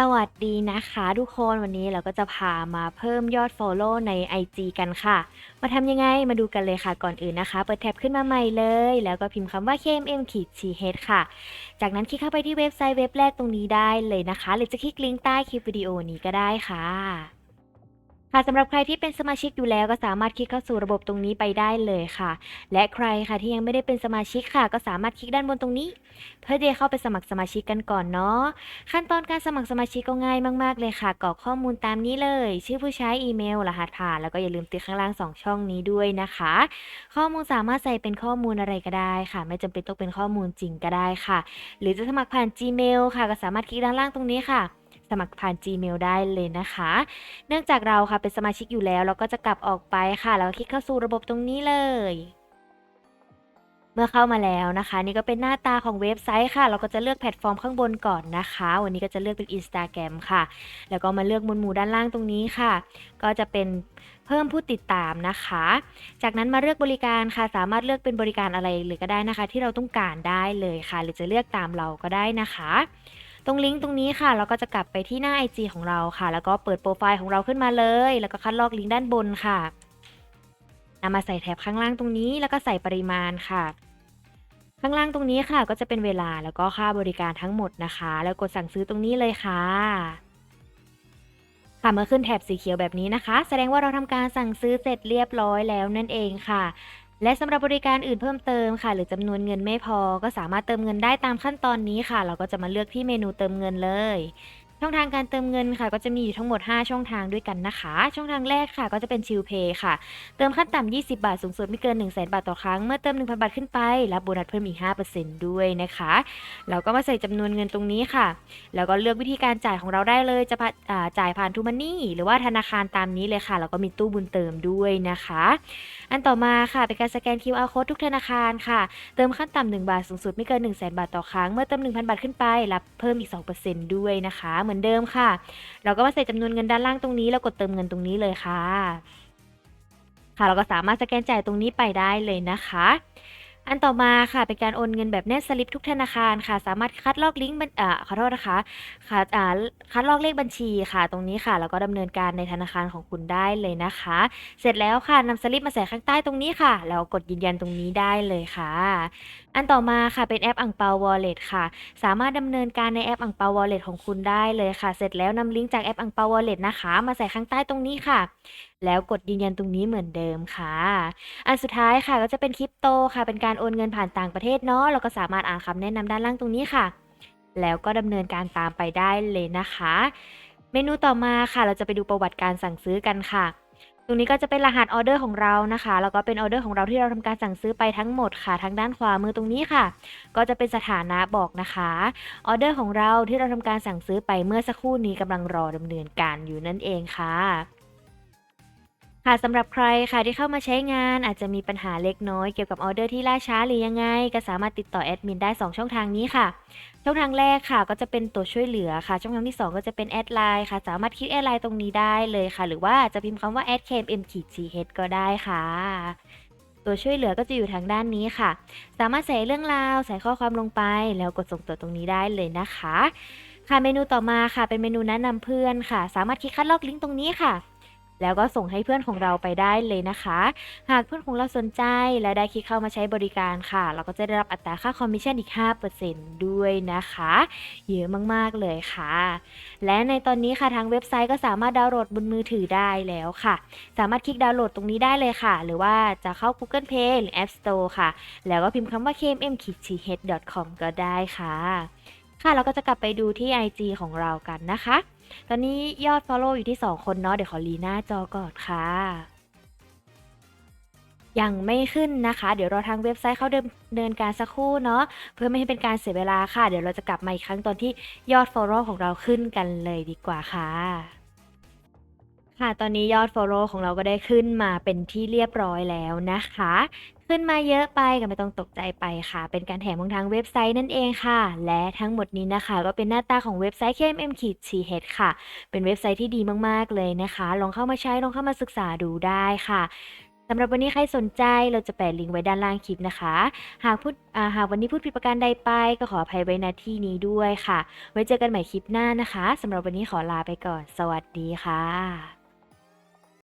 สวัสดีนะคะทุกคนวันนี้เราก็จะพามาเพิ่มยอด Follow ใน IG กันค่ะ มาทำยังไงมาดูกันเลยค่ะก่อนอื่นนะคะ เปิดแท็บขึ้นมาใหม่เลย แล้วก็พิมพ์คำว่า KMM ขีด CH ค่ะ จากนั้นคลิกเข้าไปที่เว็บไซต์เว็บแรกตรงนี้ได้เลยนะคะ หรือจะคลิกลิงก์ใต้คลิปวิดีโอนี้ก็ได้ค่ะ ค่ะสำหรับใครที่เป็นสมาชิกอยู่แล้วก็สามารถคลิกเข้าสู่ระบบตรงนี้ไปได้เลยค่ะ และใครค่ะที่ยังไม่ได้เป็นสมาชิกค่ะ ก็สามารถคลิกด้านบนตรงนี้ เพื่อที่จะเข้าไปสมัครสมาชิกกันก่อนเนาะขั้นตอนการสมัครสมาชิกก็ง่ายมากๆเลยค่ะกรอกข้อมูลตามนี้เลย ชื่อผู้ใช้อีเมลรหัสผ่านแล้วก็อย่าลืมติดข้างล่าง 2 ช่องนี้ด้วยนะคะ ข้อมูลสามารถใส่เป็นข้อมูลอะไรก็ได้ค่ะ ไม่จำเป็นต้องเป็นข้อมูลจริงก็ได้ค่ะ หรือจะสมัครผ่าน Gmail ค่ะ ก็สามารถคลิกด้านล่างตรงนี้ค่ะ มัครผ่าน Gmail ได้เลยนะคะ เนื่องจากเราค่ะเป็นสมาชิกอยู่แล้ว เราก็จะกลับออกไปค่ะ แล้วก็คลิกเข้าสู่ระบบตรงนี้เลยเมื่อเข้ามาแล้วนะคะ นี่ก็เป็นหน้าตาของเว็บไซต์ค่ะ เราก็จะเลือกแพลตฟอร์มข้างบนก่อนนะคะ วันนี้ก็จะเลือกเป็น Instagram ค่ะ แล้วก็มาเลือกหมวดหมู่ด้านล่างตรงนี้ค่ะ ก็จะเป็นเพิ่มผู้ติดตามนะคะ จากนั้นมาเลือกบริการค่ะ สามารถเลือกเป็นบริการอะไรเลยก็ได้นะคะ ที่เราต้องการได้เลยค่ะ หรือจะเลือกตามเราก็ได้นะคะ ตรงลิงก์ตรงนี้ค่ะ เราก็จะกลับไปที่หน้า IG ของเราค่ะ แล้วก็เปิดโปรไฟล์ของเราขึ้นมาเลย แล้วก็คัดลอกลิงก์ด้านบนค่ะนำมาใส่แถบข้างล่างตรงนี้ แล้วก็ใส่ปริมาณค่ะ ข้างล่างตรงนี้ค่ะ ก็จะเป็นเวลาแล้วก็ค่าบริการทั้งหมดนะคะ แล้วกดสั่งซื้อตรงนี้เลยค่ะค่ะเมื่อขึ้นแถบสีเขียวแบบนี้นะคะ แสดงว่าเราทำการสั่งซื้อเสร็จเรียบร้อยแล้วนั่นเองค่ะ และสำหรับบริการอื่นเพิ่มเติมค่ะ หรือจำนวนเงินไม่พอ ก็สามารถเติมเงินได้ตามขั้นตอนนี้ค่ะ เราก็จะมาเลือกที่เมนูเติมเงินเลย ช่องทางการเติมเงินค่ะ ก็จะมีอยู่ทั้งหมด 5 ช่องทางด้วยกันนะคะ ช่องทางแรกค่ะ ก็จะเป็นชิลเพย์ค่ะ เติมขั้นต่ำ20 บาท สูงสุดไม่เกิน 1 0 0 0 0แบาทต่อครั้ง เมื่อเติม 1,000 บาทขึ้นไป รับโบนัสเพิ่มอีก 5%ด้วยนะคะเราก็มาใส่จำนวนเงินตรงนี้ค่ะ แล้วก็เลือกวิธีการจ่ายของเราได้เลยจะจ่ายผ่านทูมันนี่หรือว่าธนาคารตามนี้เลยค่ะแล้วก็มีตู้บุญเติมด้วยนะคะ อันต่อมาค่ะเป็นการสแกน QR code ทุกธนาคารค่ะ เติมขั้นต่ำ1บาทสูงสุดไม่เกิน 1 0 0 0 0แบาทต่อครั้งเมื่อเติม 1,000 บาทขึ้นไปรับเพิ่มอีก 2%ด้วยนะคะเหมือนเดิมค่ะ เราก็มาใส่จำนวนเงินด้านล่างตรงนี้แล้วกดเติมเงินตรงนี้เลยค่ะ ค่ะ เราก็สามารถสแกนจ่ายตรงนี้ไปได้เลยนะคะ อันต่อมาค่ะเป็นการโอนเงินแบบแนบสลิปทุกธนาคารค่ะ สามารถคัดลอกลิงก์บัญอ่าขอโทษนะคะคัดอ่าคัดลอกเลขบัญชีค่ะ ตรงนี้ค่ะ แล้วก็ดำเนินการในธนาคารของคุณได้เลยนะคะ เสร็จแล้วค่ะนำสลิปมาใส่ข้างใต้ตรงนี้ค่ะ แล้วกดยืนยันตรงนี้ได้เลยค่ะ อันต่อมาค่ะเป็นแอปอังเปาวอลเล็ตค่ะ สามารถดำเนินการในแอปอังเปาวอลเล็ตของคุณได้เลยค่ะ เสร็จแล้วนำลิงก์จากแอปอังเปาวอลเล็ตนะคะ มาใส่ข้างใต้ตรงนี้ค่ะ แล้วกดยืนยันตรงนี้เหมือนเดิมค่ะ อันสุดท้ายค่ะก็จะเป็นคริปโตค่ะ เป็นการโอนเงินผ่านต่างประเทศเนาะเราก็สามารถอ่านคำแนะนำด้านล่างตรงนี้ค่ะ แล้วก็ดำเนินการตามไปได้เลยนะคะ เมนูต่อมาค่ะ เราจะไปดูประวัติการสั่งซื้อกันค่ะตรงนี้ก็จะเป็นรหัสออเดอร์ของเรานะคะ แล้วก็เป็นออเดอร์ของเราที่เราทำการสั่งซื้อไปทั้งหมดค่ะทางด้านขวามือตรงนี้ค่ะ ก็จะเป็นสถานะบอกนะคะออเดอร์ของเราที่เราทำการสั่งซื้อไปเมื่อสักครู่นี้กำลังรอดำเนินการอยู่นั่นเองค่ะ ค่ะสำหรับใครค่ะที่เข้ามาใช้งานอาจจะมีปัญหาเล็กน้อยเกี่ยวกับออเดอร์ที่ล่าช้าหรือยังไง ก็สามารถติดต่อแอดมินได้ 2 ช่องทางนี้ค่ะ ช่องทางแรกค่ะ ก็จะเป็นตัวช่วยเหลือค่ะ ช่องทางที่ 2 ก็จะเป็นแอดไลน์ค่ะ สามารถคลิกแอดไลน์ตรงนี้ได้เลยค่ะ หรือว่าจะพิมพ์คำว่า a d k m m g h ก็ได้ค่ะตัวช่วยเหลือก็จะอยู่ทางด้านนี้ค่ะ สามารถใส่เรื่องราว ใส่ข้อความลงไป แล้วกดส่งต่อตรงนี้ได้เลยนะคะ ค่ะเมนูต่อมาค่ะ เป็นเมนูแนะนำเพื่อนค่ะ สามารถคลิกคัดลอกลิงก์ตรงนี้ค่ะ แล้วก็ส่งให้เพื่อนของเราไปได้เลยนะคะ หากเพื่อนของเราสนใจและได้คลิกเข้ามาใช้บริการค่ะ เราก็จะได้รับอัตราค่าคอมมิชชั่นอีก 5%ด้วยนะคะ เยอะมากๆเลยค่ะ และในตอนนี้ค่ะทางเว็บไซต์ก็สามารถดาวน์โหลดบนมือถือได้แล้วค่ะ สามารถคลิกดาวน์โหลดตรงนี้ได้เลยค่ะ หรือว่าจะเข้า Google Play หรือ App Store ค่ะ แล้วก็พิมพ์คำว่า kmm-th.com ก็ได้ค่ะ ค่ะเราก็จะกลับไปดูที่ IG ของเรากันนะคะ ตอนนี้ยอด Follow อยู่ที่ 2 คนเนาะ เดี๋ยวขอรีหน้าจอก่อนค่ะ ยังไม่ขึ้นนะคะ เดี๋ยวรอทางเว็บไซต์เขาดำเนินการสักครู่เนาะ เพื่อไม่ให้เป็นการเสียเวลาค่ะ เดี๋ยวเราจะกลับมาอีกครั้งตอนที่ยอด Follow ของเราขึ้นกันเลยดีกว่าค่ะค่ะ ตอนนี้ยอด Follow ของเราก็ได้ขึ้นมาเป็นที่เรียบร้อยแล้วนะคะ ขึ้นมาเยอะไปก็ไม่ต้องตกใจไปค่ะ เป็นการแถมของทางเว็บไซต์นั่นเองค่ะ และทั้งหมดนี้นะคะ ก็เป็นหน้าตาของเว็บไซต์ KMM-CH ค่ะ เป็นเว็บไซต์ที่ดีมากๆเลยนะคะ ลองเข้ามาใช้ ลองเข้ามาศึกษาดูได้ค่ะสำหรับวันนี้ใครสนใจเราจะแปะลิงก์ไว้ด้านล่างคลิปนะคะ หากพูดหากวันนี้พูดผิดประการใดไป ก็ขออภัยไว้ณที่นี้ด้วยค่ะ ไว้เจอกันใหม่คลิปหน้านะคะสำหรับวันนี้ขอลาไปก่อน สวัสดีค่ะ